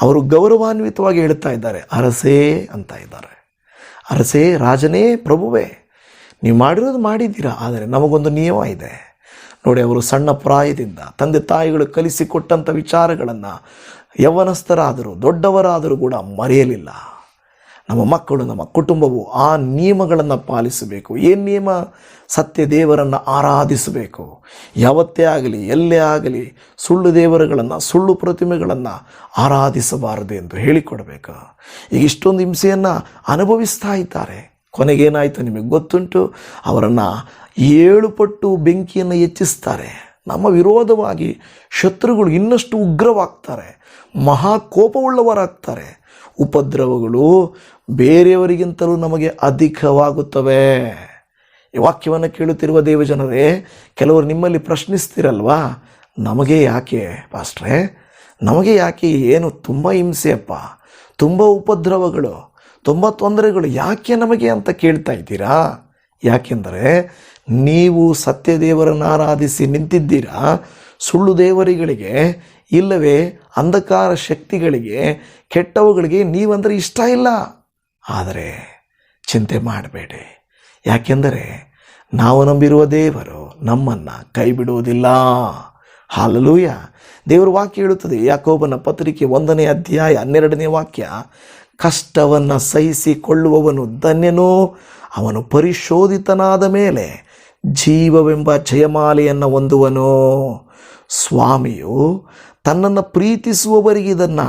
ಅವರು ಗೌರವಾನ್ವಿತವಾಗಿ ಹೇಳ್ತಾ ಇದ್ದಾರೆ, ಅರಸೇ ಅಂತ ಇದ್ದಾರೆ. ಅರಸೇ, ರಾಜನೇ, ಪ್ರಭುವೇ, ನೀವು ಮಾಡಿರೋದು ಮಾಡಿದ್ದೀರಾ? ಆದರೆ ನಮಗೊಂದು ನಿಯಮ ಇದೆ. ನೋಡಿ, ಅವರು ಸಣ್ಣ ಪ್ರಾಯದಿಂದ ತಂದೆ ತಾಯಿಗಳು ಕಲಿಸಿಕೊಟ್ಟಂಥ ವಿಚಾರಗಳನ್ನು, ಯವನಸ್ಥರಾದರೂ, ದೊಡ್ಡವರಾದರೂ ಕೂಡ ಮರೆಯಲಿಲ್ಲ. ನಮ್ಮ ಮಕ್ಕಳು, ನಮ್ಮ ಕುಟುಂಬವು ಆ ನಿಯಮಗಳನ್ನು ಪಾಲಿಸಬೇಕು. ಏನು ನಿಯಮ? ಸತ್ಯ ದೇವರನ್ನು ಆರಾಧಿಸಬೇಕು. ಯಾವತ್ತೇ ಆಗಲಿ, ಎಲ್ಲೇ ಆಗಲಿ, ಸುಳ್ಳು ದೇವರುಗಳನ್ನು, ಸುಳ್ಳು ಪ್ರತಿಮೆಗಳನ್ನು ಆರಾಧಿಸಬಾರದು ಎಂದು ಹೇಳಿಕೊಡಬೇಕು. ಈಗ ಇಷ್ಟೊಂದು ಹಿಂಸೆಯನ್ನು ಅನುಭವಿಸ್ತಾ ಇದ್ದಾರೆ. ಕೊನೆಗೇನಾಯಿತು ನಿಮಗೆ ಗೊತ್ತುಂಟು? ಅವರನ್ನು ಏಳು ಪಟ್ಟು ಬೆಂಕಿಯನ್ನು ಹೆಚ್ಚಿಸ್ತಾರೆ. ನಮ್ಮ ವಿರೋಧವಾಗಿ ಶತ್ರುಗಳು ಇನ್ನಷ್ಟು ಉಗ್ರವಾಗ್ತಾರೆ. ಮಹಾ ಕೋಪವುಳ್ಳವರಾಗ್ತಾರೆ. ಉಪದ್ರವಗಳು ಬೇರೆಯವರಿಗಿಂತಲೂ ನಮಗೆ ಅಧಿಕವಾಗುತ್ತವೆ. ಈ ವಾಕ್ಯವನ್ನು ಕೇಳುತ್ತಿರುವ ದೇವಜನರೇ, ಕೆಲವರು ನಿಮ್ಮಲ್ಲಿ ಪ್ರಶ್ನಿಸ್ತಿರಲ್ವಾ? ನಮಗೆ ಯಾಕೆ ಪಾಸ್ಟ್ರೆ? ನಮಗೆ ಯಾಕೆ ಏನು ತುಂಬ ಹಿಂಸೆಯಪ್ಪ ತುಂಬ ಉಪದ್ರವಗಳು, ತುಂಬ ತೊಂದರೆಗಳು ಯಾಕೆ ನಮಗೆ ಅಂತ ಕೇಳ್ತಾ ಇದ್ದೀರಾ? ಯಾಕೆಂದರೆ ನೀವು ಸತ್ಯದೇವರನ್ನು ಆರಾಧಿಸಿ ನಿಂತಿದ್ದೀರಾ? ಸುಳ್ಳು ದೇವರಿಗಳಿಗೆ ಇಲ್ಲವೇ ಅಂಧಕಾರ ಶಕ್ತಿಗಳಿಗೆ, ಕೆಟ್ಟವುಗಳಿಗೆ ನೀವಂದರೆ ಇಷ್ಟ ಇಲ್ಲ. ಆದರೆ ಚಿಂತೆ ಮಾಡಬೇಡಿ. ಯಾಕೆಂದರೆ ನಾವು ನಂಬಿರುವ ದೇವರು ನಮ್ಮನ್ನು ಕೈ ಬಿಡುವುದಿಲ್ಲ ಹಾಲಲೂಯ. ದೇವರು ವಾಕ್ಯ ಹೇಳುತ್ತದೆ, ಯಾಕೋಬನ ಪತ್ರಿಕೆ ಒಂದನೇ ಅಧ್ಯಾಯ ಹನ್ನೆರಡನೇ ವಾಕ್ಯ, ಕಷ್ಟವನ್ನು ಸಹಿಸಿಕೊಳ್ಳುವವನು ಧನ್ಯನೋ, ಅವನು ಪರಿಶೋಧಿತನಾದ ಮೇಲೆ ಜೀವವೆಂಬ ಜಯಮಾಲೆಯನ್ನು ಹೊಂದುವನು. ಸ್ವಾಮಿಯು ತನ್ನನ್ನು ಪ್ರೀತಿಸುವವರಿಗೆ ಇದನ್ನು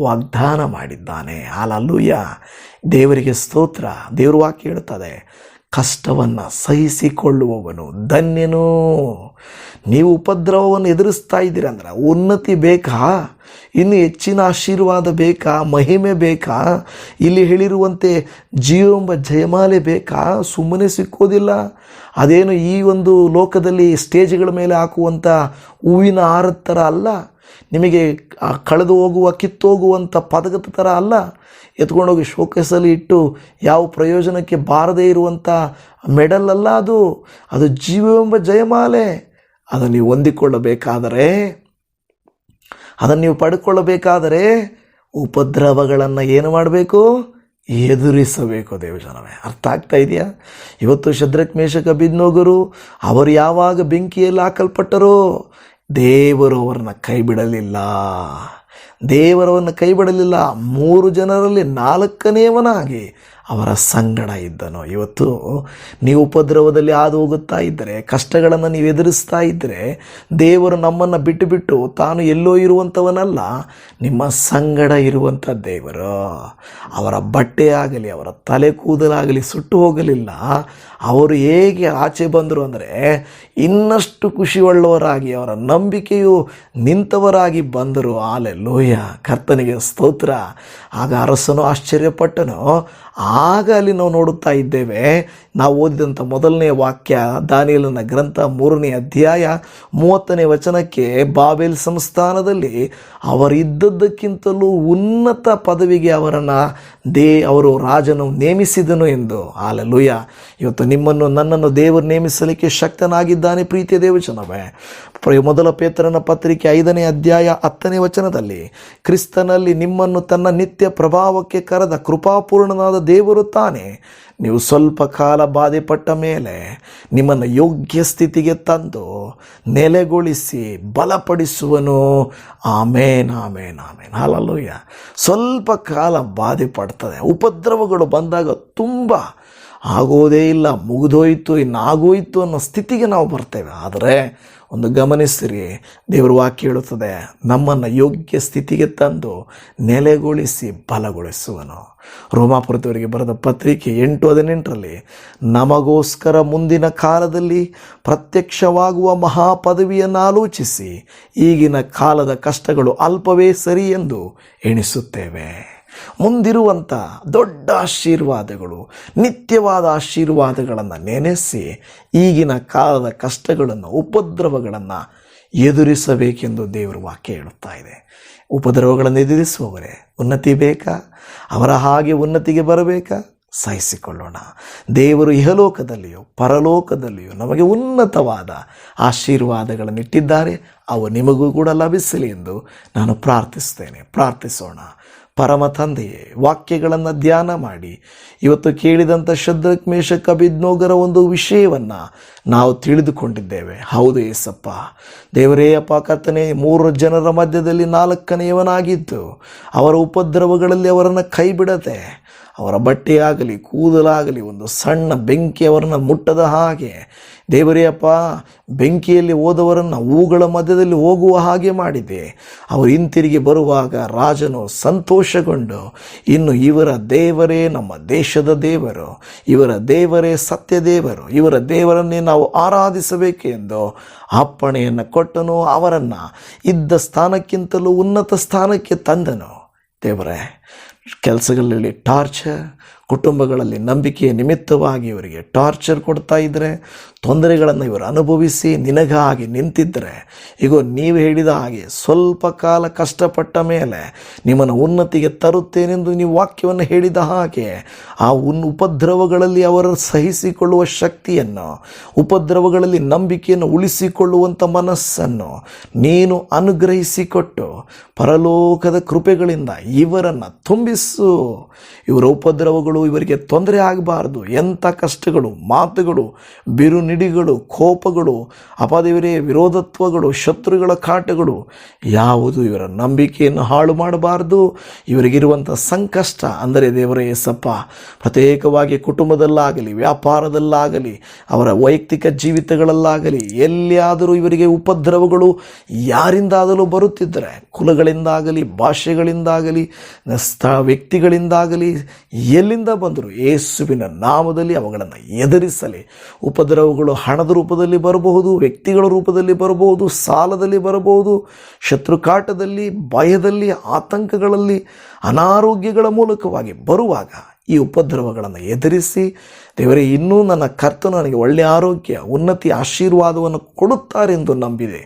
ವಾಗ್ದಾನ ಮಾಡಿದ್ದಾನೆ. ಹಾಲಲ್ಲೂಯ್ಯ ದೇವರಿಗೆ ಸ್ತೋತ್ರ. ದೇವ್ರ ವಾಕ್ಯ ಹೇಳುತ್ತದೆ, ಕಷ್ಟವನ್ನು ಸಹಿಸಿಕೊಳ್ಳುವವನು ಧನ್ಯನು. ನೀವು ಉಪದ್ರವವನ್ನು ಎದುರಿಸ್ತಾ ಇದ್ದೀರ ಅಂದ್ರೆ ಉನ್ನತಿ ಬೇಕಾ? ಇನ್ನು ಹೆಚ್ಚಿನ ಆಶೀರ್ವಾದ ಬೇಕಾ? ಮಹಿಮೆ ಬೇಕಾ? ಇಲ್ಲಿ ಹೇಳಿರುವಂತೆ ಜೀವಂಬ ಜಯಮಾಲೆ ಬೇಕಾ? ಸುಮ್ಮನೆ ಸಿಕ್ಕೋದಿಲ್ಲ. ಅದೇನು ಈ ಒಂದು ಲೋಕದಲ್ಲಿ ಸ್ಟೇಜ್ಗಳ ಮೇಲೆ ಹಾಕುವಂಥ ಹೂವಿನ ಹಾರದ ಥರ ಅಲ್ಲ. ನಿಮಗೆ ಆ ಕಳೆದು ಹೋಗುವ ಕಿತ್ತೋಗುವಂಥ ಪದಕದ ಥರ ಅಲ್ಲ. ಎತ್ಕೊಂಡೋಗಿ ಶೋಕೇಸಲ್ಲಿ ಇಟ್ಟು ಯಾವ ಪ್ರಯೋಜನಕ್ಕೆ ಬಾರದೇ ಇರುವಂಥ ಮೆಡಲ್ ಅಲ್ಲ ಅದು. ಅದು ಜೀವವೆಂಬ ಜಯಮಾಲೆ. ಅದನ್ನು ನೀವು ಹೊಂದಿಕೊಳ್ಳಬೇಕಾದರೆ, ಅದನ್ನು ನೀವು ಪಡ್ಕೊಳ್ಳಬೇಕಾದರೆ ಉಪದ್ರವಗಳನ್ನು ಏನು ಮಾಡಬೇಕು? ಎದುರಿಸಬೇಕು ದೇವಜನವೇ ಅರ್ಥ ಆಗ್ತಾ ಇದೆಯಾ? ಇವತ್ತು ಶದ್ರಕ್ ಮೇಷಕ ಅವರು ಯಾವಾಗ ಬೆಂಕಿಯಲ್ಲಿ ಹಾಕಲ್ಪಟ್ಟರೋ ದೇವರು ಅವರನ್ನು ಕೈ ಬಿಡಲಿಲ್ಲ ದೇವರವನ್ನು ಕೈ ಬಿಡಲಿಲ್ಲ ಮೂರು ಜನರಲ್ಲಿ ನಾಲ್ಕನೇವನಾಗಿ ಅವರ ಸಂಗಡ ಇದ್ದನು. ಇವತ್ತು ನೀವು ಉಪದ್ರವದಲ್ಲಿ ಹಾದು ಹೋಗುತ್ತಾ ಇದ್ದರೆ, ಕಷ್ಟಗಳನ್ನು ನೀವು ಎದುರಿಸ್ತಾ ಇದ್ದರೆ, ದೇವರು ನಮ್ಮನ್ನು ಬಿಟ್ಟು ಬಿಟ್ಟು ತಾನು ಎಲ್ಲೋ ಇರುವಂಥವನಲ್ಲ, ನಿಮ್ಮ ಸಂಗಡ ಇರುವಂಥ ದೇವರು. ಅವರ ಬಟ್ಟೆ ಆಗಲಿ ಅವರ ತಲೆ ಕೂದಲಾಗಲಿ ಸುಟ್ಟು ಹೋಗಲಿಲ್ಲ. ಅವರು ಹೇಗೆ ಆಚೆ ಬಂದರು ಅಂದರೆ ಇನ್ನಷ್ಟು ಖುಷಿಯುಳ್ಳವರಾಗಿ, ಅವರ ನಂಬಿಕೆಯು ನಿಂತವರಾಗಿ ಬಂದರು. ಆಲೆ ಲೋಯ ಕರ್ತನಿಗೆ ಸ್ತೋತ್ರ. ಆಗ ಅರಸನು ಆಶ್ಚರ್ಯಪಟ್ಟನು. ಆಗ ಅಲ್ಲಿ ನಾವು ನೋಡುತ್ತಾ ಇದ್ದೇವೆ, ನಾವು ಓದಿದಂಥ ಮೊದಲನೇ ವಾಕ್ಯ, ದಾನಿಯಲನ ಗ್ರಂಥ ಮೂರನೇ ಅಧ್ಯಾಯ ಮೂವತ್ತನೇ ವಚನಕ್ಕೆ ಬಾಬೆಲ್ ಸಂಸ್ಥಾನದಲ್ಲಿ ಅವರಿದ್ದದ್ದಕ್ಕಿಂತಲೂ ಉನ್ನತ ಪದವಿಗೆ ಅವರನ್ನು ದೇ, ಅವರು ರಾಜನು ನೇಮಿಸಿದನು ಎಂದು. ಆಲಲುಯ ಇವತ್ತು ನಿಮ್ಮನ್ನು ನನ್ನನ್ನು ದೇವರು ನೇಮಿಸಲಿಕ್ಕೆ ಶಕ್ತನಾಗಿದ್ದಾನೆ ಪ್ರೀತಿಯ ದೇವಚನವೇ ಮೊದಲ ಪೇತ್ರನ ಪತ್ರಿಕೆ ಐದನೇ ಅಧ್ಯಾಯ ಹತ್ತನೇ ವಚನದಲ್ಲಿ, ಕ್ರಿಸ್ತನಲ್ಲಿ ನಿಮ್ಮನ್ನು ತನ್ನ ನಿತ್ಯ ಪ್ರಭಾವಕ್ಕೆ ಕರೆದ ಕೃಪಾಪೂರ್ಣನಾದ ದೇವರು ತಾನೆ. ನೀವು ಸ್ವಲ್ಪ ಕಾಲ ಬಾಧೆಪಟ್ಟ ಮೇಲೆ ನಿಮ್ಮನ್ನು ಯೋಗ್ಯ ಸ್ಥಿತಿಗೆ ತಂದು ನೆಲೆಗೊಳಿಸಿ ಬಲಪಡಿಸುವನು. ಆಮೇನ್ ಆಮೇನ್ ಆಮೇನ್. ಹಾಲಲ್ಲೂಯ್ಯ ಸ್ವಲ್ಪ ಕಾಲ ಬಾಧೆ ಪಡ್ತದೆ ಉಪದ್ರವಗಳು ಬಂದಾಗ ತುಂಬ ಆಗೋದೇ ಇಲ್ಲ, ಮುಗಿದೋಯ್ತು ಇನ್ನು ಆಗೋಯ್ತು ಅನ್ನೋ ಸ್ಥಿತಿಗೆ ನಾವು ಬರ್ತೇವೆ. ಆದರೆ ಒಂದು ಗಮನಿಸಿರಿ ದೇವರ ವಾಕ್ಯ ಹೇಳುತ್ತದೆ, ನಮ್ಮನ್ನು ಯೋಗ್ಯ ಸ್ಥಿತಿಗೆ ತಂದು ನೆಲೆಗೊಳಿಸಿ ಬಲಗೊಳಿಸುವನು. ರೋಮಾಪುರದವರಿಗೆ ಬರೆದ ಪತ್ರಿಕೆ ಎಂಟು ಹದಿನೆಂಟರಲ್ಲಿ, ನಮಗೋಸ್ಕರ ಮುಂದಿನ ಕಾಲದಲ್ಲಿ ಪ್ರತ್ಯಕ್ಷವಾಗುವ ಮಹಾಪದವಿಯನ್ನು ಆಲೋಚಿಸಿ, ಈಗಿನ ಕಾಲದ ಕಷ್ಟಗಳು ಅಲ್ಪವೇ ಸರಿ ಎಂದು ಎಣಿಸುತ್ತೇವೆ. ಮುಂದಿರುವಂಥ ದೊಡ್ಡ ಆಶೀರ್ವಾದಗಳು, ನಿತ್ಯವಾದ ಆಶೀರ್ವಾದಗಳನ್ನು ನೆನೆಸಿ ಈಗಿನ ಕಾಲದ ಕಷ್ಟಗಳನ್ನು, ಉಪದ್ರವಗಳನ್ನು ಎದುರಿಸಬೇಕೆಂದು ದೇವರು ವಾಕ್ಯ ಹೇಳುತ್ತಾ ಇದೆ. ಉಪದ್ರವಗಳನ್ನು ಎದುರಿಸುವವರೇ, ಉನ್ನತಿ ಬೇಕಾ? ಅವರ ಹಾಗೆ ಉನ್ನತಿಗೆ ಬರಬೇಕಾ? ಸಹಿಸಿಕೊಳ್ಳೋಣ. ದೇವರು ಇಹಲೋಕದಲ್ಲಿಯೂ, ಪರಲೋಕದಲ್ಲಿಯೂ ನಮಗೆ ಉನ್ನತವಾದ ಆಶೀರ್ವಾದಗಳನ್ನು ಇಟ್ಟಿದ್ದಾರೆ ಅವು ನಿಮಗೂ ಕೂಡ ಲಭಿಸಲಿ ಎಂದು ನಾನು ಪ್ರಾರ್ಥಿಸ್ತೇನೆ. ಪ್ರಾರ್ಥಿಸೋಣ. ಪರಮ ತಂದೆಯೇ, ವಾಕ್ಯಗಳನ್ನು ಧ್ಯಾನ ಮಾಡಿ. ಇವತ್ತು ಕೇಳಿದಂಥ ಶದ್ರಕ್ಮೇಶ ಕಬಿದ್ನೋಗರ ಒಂದು ವಿಷಯವನ್ನು ನಾವು ತಿಳಿದುಕೊಂಡಿದ್ದೇವೆ. ಹೌದು ಏಸಪ್ಪ, ದೇವರೇ ಅಪ್ಪ, ಕರ್ತನೆ, ಮೂರು ಜನರ ಮಧ್ಯದಲ್ಲಿ ನಾಲ್ಕನೆಯವನಾಗಿದ್ದು, ಅವರ ಉಪದ್ರವಗಳಲ್ಲಿ ಅವರನ್ನು ಕೈ ಬಿಡದೆ ಅವರ ಬಟ್ಟೆಯಾಗಲಿ, ಕೂದಲಾಗಲಿ, ಒಂದು ಸಣ್ಣ ಬೆಂಕಿ ಅವರನ್ನು ಮುಟ್ಟದ ಹಾಗೆ ದೇವರೇ ಅಪ್ಪ, ಬೆಂಕಿಯಲ್ಲಿ ಹೋದವರನ್ನು ಹೂಗಳ ಮಧ್ಯದಲ್ಲಿ ಹೋಗುವ ಹಾಗೆ ಮಾಡಿದೆ. ಅವರು ಹಿಂತಿರುಗಿ ಬರುವಾಗ ರಾಜನು ಸಂತೋಷಗೊಂಡು, ಇನ್ನು ಇವರ ದೇವರೇ ನಮ್ಮ ದೇಶದ ದೇವರು, ಇವರ ದೇವರೇ ಸತ್ಯ ದೇವರು, ಇವರ ದೇವರನ್ನೇ ನಾವು ಆರಾಧಿಸಬೇಕೆಂದು ಅಪ್ಪಣೆಯನ್ನು ಕೊಟ್ಟನು. ಅವರನ್ನು ಇದ್ದ ಸ್ಥಾನಕ್ಕಿಂತಲೂ ಉನ್ನತ ಸ್ಥಾನಕ್ಕೆ ತಂದನು. ದೇವರೇ, ಕೆಲಸಗಳಲ್ಲಿ ಟಾರ್ಚರ್ ಕುಟುಂಬಗಳಲ್ಲಿ ನಂಬಿಕೆಯ ನಿಮಿತ್ತವಾಗಿ ಇವರಿಗೆ ಟಾರ್ಚರ್ ಕೊಡ್ತಾ ಇದ್ದರೆ ತೊಂದರೆಗಳನ್ನು ಇವರು ಅನುಭವಿಸಿ ನಿನಗಾಗಿ ನಿಂತಿದ್ದರೆ ಈಗ ನೀವು ಹೇಳಿದ ಹಾಗೆ ಸ್ವಲ್ಪ ಕಾಲ ಕಷ್ಟಪಟ್ಟ ಮೇಲೆ ನಿಮ್ಮನ್ನು ಉನ್ನತಿಗೆ ತರುತ್ತೇನೆಂದು ನೀವು ವಾಕ್ಯವನ್ನು ಹೇಳಿದ ಹಾಗೆ ಆ ಉನ್ ಉಪದ್ರವಗಳಲ್ಲಿ ಅವರ ಸಹಿಸಿಕೊಳ್ಳುವ ಶಕ್ತಿಯನ್ನು, ಉಪದ್ರವಗಳಲ್ಲಿ ನಂಬಿಕೆಯನ್ನು ಉಳಿಸಿಕೊಳ್ಳುವಂಥ ಮನಸ್ಸನ್ನು ನೀನು ಅನುಗ್ರಹಿಸಿಕೊಟ್ಟು ಪರಲೋಕದ ಕೃಪೆಗಳಿಂದ ಇವರನ್ನು ತುಂಬಿಸು. ಇವರ ಉಪದ್ರವಗಳು ಇವರಿಗೆ ತೊಂದರೆ ಆಗಬಾರ್ದು. ಎಂಥ ಕಷ್ಟಗಳು, ಮಾತುಗಳು, ಬಿರುನಿಡಿಗಳು, ಕೋಪಗಳು, ಅಪದೇವರೇ, ವಿರೋಧತ್ವಗಳು, ಶತ್ರುಗಳ ಕಾಟಗಳು, ಯಾವುದು ಇವರ ನಂಬಿಕೆಯನ್ನು ಹಾಳು ಮಾಡಬಾರ್ದು. ಇವರಿಗಿರುವಂಥ ಸಂಕಷ್ಟ ಅಂದರೆ ದೇವರೇ ಎಸ್ಸಪ್ಪ ಪ್ರತ್ಯೇಕವಾಗಿ ಕುಟುಂಬದಲ್ಲಾಗಲಿ, ವ್ಯಾಪಾರದಲ್ಲಾಗಲಿ, ಅವರ ವೈಯಕ್ತಿಕ ಜೀವಿತಗಳಲ್ಲಾಗಲಿ, ಎಲ್ಲಿಯಾದರೂ ಇವರಿಗೆ ಉಪದ್ರವಗಳು ಯಾರಿಂದಾದರೂ ಬರುತ್ತಿದ್ದರೆ ಕುಲಗಳಿಂದಾಗಲಿ, ಭಾಷೆಗಳಿಂದಾಗಲಿ ಸ್ಥ ವ್ಯಕ್ತಿಗಳಿಂದಾಗಲಿ ಎಲ್ಲಿಂದ ಬಂದರು ಯೇಸುವಿನ ನಾಮದಲ್ಲಿ ಅವುಗಳನ್ನು ಎದುರಿಸಲಿ. ಉಪದ್ರವಗಳು ಹಣದ ರೂಪದಲ್ಲಿ ಬರಬಹುದು, ವ್ಯಕ್ತಿಗಳ ರೂಪದಲ್ಲಿ ಬರಬಹುದು, ಸಾಲದಲ್ಲಿ ಬರಬಹುದು, ಶತ್ರುಕಾಟದಲ್ಲಿ, ಭಯದಲ್ಲಿ, ಆತಂಕಗಳಲ್ಲಿ, ಅನಾರೋಗ್ಯಗಳ ಮೂಲಕವಾಗಿ ಬರುವಾಗ ಈ ಉಪದ್ರವಗಳನ್ನು ಎದುರಿಸಿ, ದೇವರೇ, ಇನ್ನೂ ನನ್ನ ಕರ್ತನು ನನಗೆ ಒಳ್ಳೆಯ ಆರೋಗ್ಯ, ಉನ್ನತಿ, ಆಶೀರ್ವಾದವನ್ನು ಕೊಡುತ್ತಾರೆಂದು ನಂಬಿದೆ.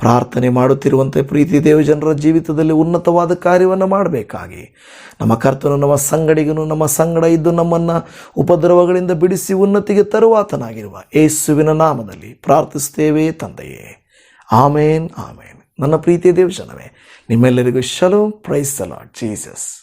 ಪ್ರಾರ್ಥನೆ ಮಾಡುತ್ತಿರುವಂತೆ ಪ್ರೀತಿ ದೇವಜನರ ಜೀವಿತದಲ್ಲಿ ಉನ್ನತವಾದ ಕಾರ್ಯವನ್ನು ಮಾಡಬೇಕಾಗಿ. ನಮ್ಮ ಕರ್ತನು ನಮ್ಮ ಸಂಗಡಿಗನು ನಮ್ಮ ಸಂಗಡ ಇದ್ದು ನಮ್ಮನ್ನು ಉಪದ್ರವಗಳಿಂದ ಬಿಡಿಸಿ ಉನ್ನತಿಗೆ ತರುವಾತನಾಗಿರುವ ಏಸುವಿನ ನಾಮದಲ್ಲಿ ಪ್ರಾರ್ಥಿಸ್ತೇವೆ ತಂದೆಯೇ. ಆಮೇನ್ ಆಮೇನ್. ನನ್ನ ಪ್ರೀತಿಯ ದೇವಜನವೇ ನಿಮ್ಮೆಲ್ಲರಿಗೂ ಶಲೋ, ಪ್ರೈಸ್ ಅಲಾಟ್ ಜೀಸಸ್.